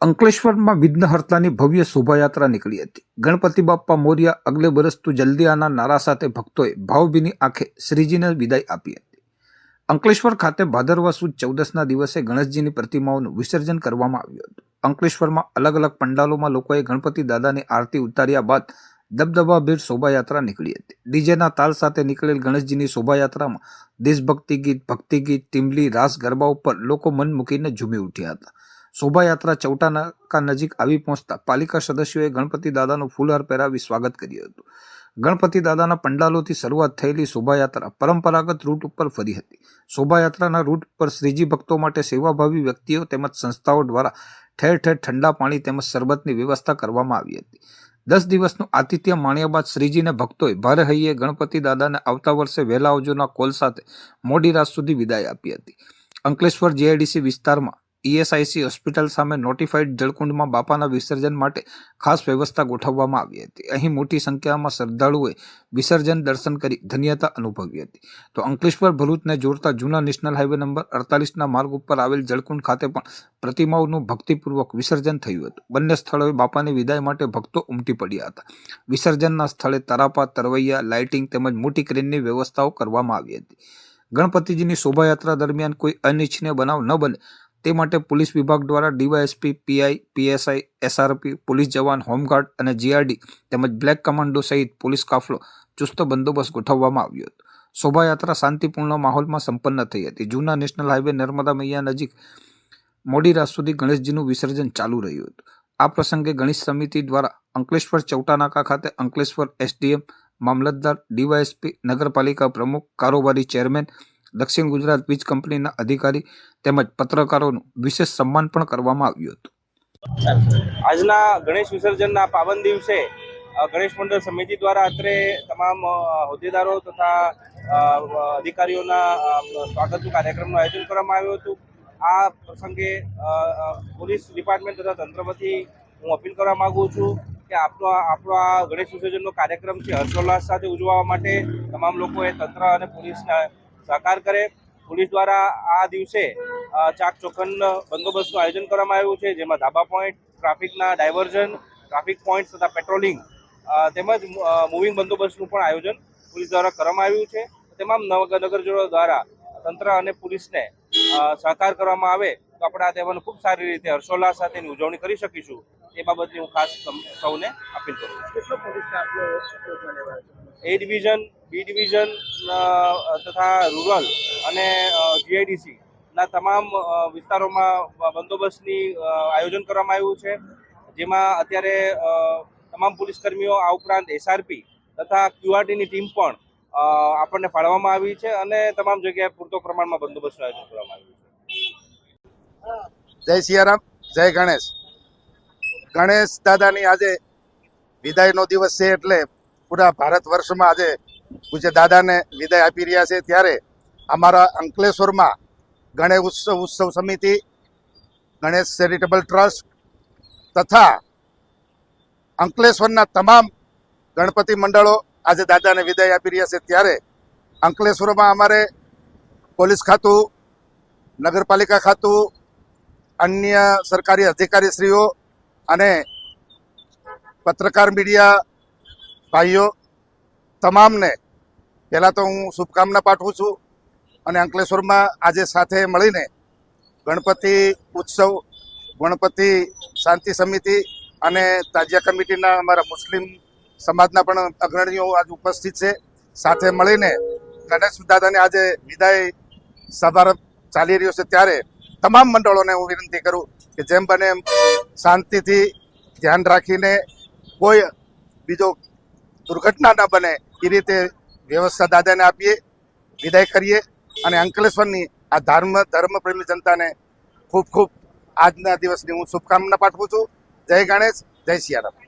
અંકલેશ્વરમાં વિઘ્નહર્તાની ભવ્ય શોભાયાત્રા નીકળી હતી. ગણપતિ બાપ્પા મોર્યા અગલે બરસ તું જલ્દી આના નારા સાથે ભક્તોએ ભાવભીની આંખે શ્રીજીને વિદાય આપી હતી. અંકલેશ્વર ખાતે ભાદરવા સુદ ચૌદસના દિવસે ગણેશજીની પ્રતિમાઓનું વિસર્જન કરવામાં આવ્યું હતું. અંકલેશ્વરમાં અલગ અલગ પંડાલોમાં લોકોએ ગણપતિ દાદાની આરતી ઉતાર્યા બાદ દબદબાભેર શોભાયાત્રા નીકળી હતી. ડીજેના તાલ સાથે નીકળેલ ગણેશજીની શોભાયાત્રામાં દેશભક્તિ ગીત, ભક્તિ ગીત ટીમલી રાસ ગરબા ઉપર લોકો મન મૂકીને ઝૂમી ઉઠ્યા હતા. શોભાયાત્રા ચૌટા નાકા નજીક આવી પહોંચતા પાલિકા સદસ્યોએ ગણપતિ દાદાનું ફૂલહાર પહેરાવી સ્વાગત કર્યું હતું. ગણપતિ દાદાના પંડાલોથી શરૂઆત થયેલી શોભાયાત્રા પરંપરાગત રૂટ ઉપર ફરી હતી. શોભાયાત્રાના રૂટ પર શ્રીજી ભક્તો માટે સેવાભાવી વ્યક્તિઓ તેમજ સંસ્થાઓ દ્વારા ઠેર ઠેર ઠંડા પાણી તેમજ શરબતની વ્યવસ્થા કરવામાં આવી હતી. દસ દિવસનું આતિથ્ય માણ્યા બાદ શ્રીજીને ભક્તોએ ભારે હૈયે ગણપતિ દાદાને આવતા વર્ષે વહેલા આવજોના કોલ સાથે મોડી રાત સુધી વિદાય આપી હતી. અંકલેશ્વર જીઆઈડીસી વિસ્તારમાં ઈએસઆઈસી હોસ્પિટલ સામે નોટિફાઈડ જળકુંડમાં બાપાના વિસર્જન માટે ખાસ વ્યવસ્થા ગોઠવવામાં આવી હતી. અહીં મોટી સંખ્યામાં શ્રદ્ધાળુઓએ વિસર્જન દર્શન કરી ધન્યતા અનુભવી હતી. તો અંકલેશ્વર ભરૂચને જોડતા જૂના નેશનલ હાઈવે નંબર અડતાલીસના માર્ગ ઉપર આવેલ જળકુંડ ખાતે પણ પ્રતિમાઓનું ભક્તિપૂર્વક વિસર્જન થયું હતું. બંને સ્થળોએ બાપાની વિદાય માટે ભક્તો ઉમટી પડ્યા હતા. વિસર્જનના સ્થળે તરાપા, તરવૈયા, લાઇટિંગ તેમજ મોટી ક્રેનની વ્યવસ્થાઓ કરવામાં આવી હતી. ગણપતિજીની શોભાયાત્રા દરમિયાન કોઈ અનિચ્છનીય બનાવ ન બને તે માટે પોલીસ વિભાગ દ્વારા DYSP, PI, PSI, SRP, police જવાન, હોમગાર્ડ અને જીઆરડી તેમજ બ્લેક કમાન્ડો સહિત પોલીસ કાફલો ચુસ્ત બંદોબસ્ત ગોઠવવામાં આવ્યો હતો. શોભાયાત્રા શાંતિપૂર્ણ માહોલમાં સંપન્ન થઈ હતી. જૂના નેશનલ હાઈવે નર્મદા મૈયા નજીક મોડી રાત સુધી ગણેશજીનું વિસર્જન ચાલુ રહ્યું હતું. આ પ્રસંગે ગણેશ સમિતિ દ્વારા અંકલેશ્વર ચૌટાનાકા ખાતે અંકલેશ્વર એસડીએમ મામલતદાર, ડીવાયએસપી, નગરપાલિકા પ્રમુખ, કારોબારી ચેરમેન દક્ષિણ ગુજરાત વીજ કંપનીના અધિકારી તેમજ પત્રકારોનું વિશેષ સન્માન પણ કરવામાં આવ્યું હતું. આજના ગણેશ વિસર્જનના પાવન દિવસે ગણેશ મંડળ સમિતિ દ્વારા અત્રે તમામ હોદ્દેદારો તથા અધિકારીઓના સ્વાગતનું કાર્યક્રમનું આયોજન કરવામાં આવ્યું હતું. આ પ્રસંગે પોલીસ ડિપાર્ટમેન્ટ તથા તંત્ર વતી હું અપીલ કરવા માગું છું કે આપણો આપણો આ ગણેશ વિસર્જનનો કાર્યક્રમ છે હર્ષોલ્લાસ સાથે ઉજવવા માટે તમામ લોકોએ તંત્ર અને પોલીસને સહકાર કરે. પોલીસ દ્વારા આ દિવસે ચાક ચોખંડ બંદોબસ્તનું આયોજન કરવામાં આવ્યું છે, જેમાં ધાબા પોઈન્ટ ટ્રાફિકના ડાયવર્ઝન ટ્રાફિક પોઈન્ટ તથા પેટ્રોલિંગ તેમજ મૂવિંગ બંદોબસ્તનું પણ આયોજન પોલીસ દ્વારા કરવામાં આવ્યું છે. તમામ નગરજનો દ્વારા તંત્ર અને પોલીસને સહકાર કરવામાં આવે તો આપણે આ તહેવારનો ખૂબ સારી રીતે હર્ષોલ્લાસ સાથેની ઉજવણી કરી શકીશું. એ બાબતની હું ખાસ સૌને અપીલ કરું છું. એ ડિવિઝન બી ડિવિઝન તથા રૂરલ અને જીઆઈડીસી ના તમામ વિસ્તારોમાં બંદોબસ્તની આયોજન કરવામાં આવ્યું છે. જેમાં અત્યારે તમામ પોલીસ કર્મીઓ આ ઉપરાંત એસઆરપી તથા ક્યુઆરટીની ટીમ પણ આપણને ફાળવવામાં આવી છે અને તમામ જગ્યાએ પૂરતો પ્રમાણમાં બંદોબસ્તનું આયોજન કરવામાં આવ્યું છે. જય સિયારામ જય ગણેશ. ગણેશ દાદાની આજે વિદાયનો દિવસ છે એટલે પૂરા ભારત વર્ષમાં આજે પૂજ્ય દાદાને વિદાય આપી રહ્યા છે. ત્યારે અમારા અંકલેશ્વરમાં ગણેશ ઉત્સવ ઉત્સવ સમિતિ, ગણેશ ચેરિટેબલ ટ્રસ્ટ તથા અંકલેશ્વરના તમામ ગણપતિ મંડળો આજે દાદાને વિદાય આપી રહ્યા છે. ત્યારે અંકલેશ્વરમાં અમારે પોલીસ ખાતું, નગરપાલિકા ખાતું, અન્ય સરકારી અધિકારીશ્રીઓ અને પત્રકાર મીડિયા ભાઈઓ તમામને, પહેલાં તો હું શુભકામના પાઠવું છું અને અંકલેશ્વરમાં આજે સાથે મળીને ગણપતિ ઉત્સવ, ગણપતિ શાંતિ સમિતિ અને તાજિયા કમિટીના અમારા મુસ્લિમ સમાજના પણ અગ્રણીઓ આજ ઉપસ્થિત છે. સાથે મળીને ગણેશ દાદાને આજે વિદાય સમારંભ ચાલી રહ્યો છે ત્યારે તમામ મંડળોને હું વિનંતી કરું કે જેમ બને એમ શાંતિથી ધ્યાન રાખીને કોઈ બીજો દુર્ઘટના ન બને, એ રીતે વ્યવસ્થા દાદાને આપીએ, વિદાય કરીએ અને અંકલેશ્વરની આ ધર્મ, ધર્મપ્રેમી જનતાને ખૂબ ખૂબ આજના દિવસની હું શુભકામના પાઠવું છું. જય ગણેશ, જય સિયારામ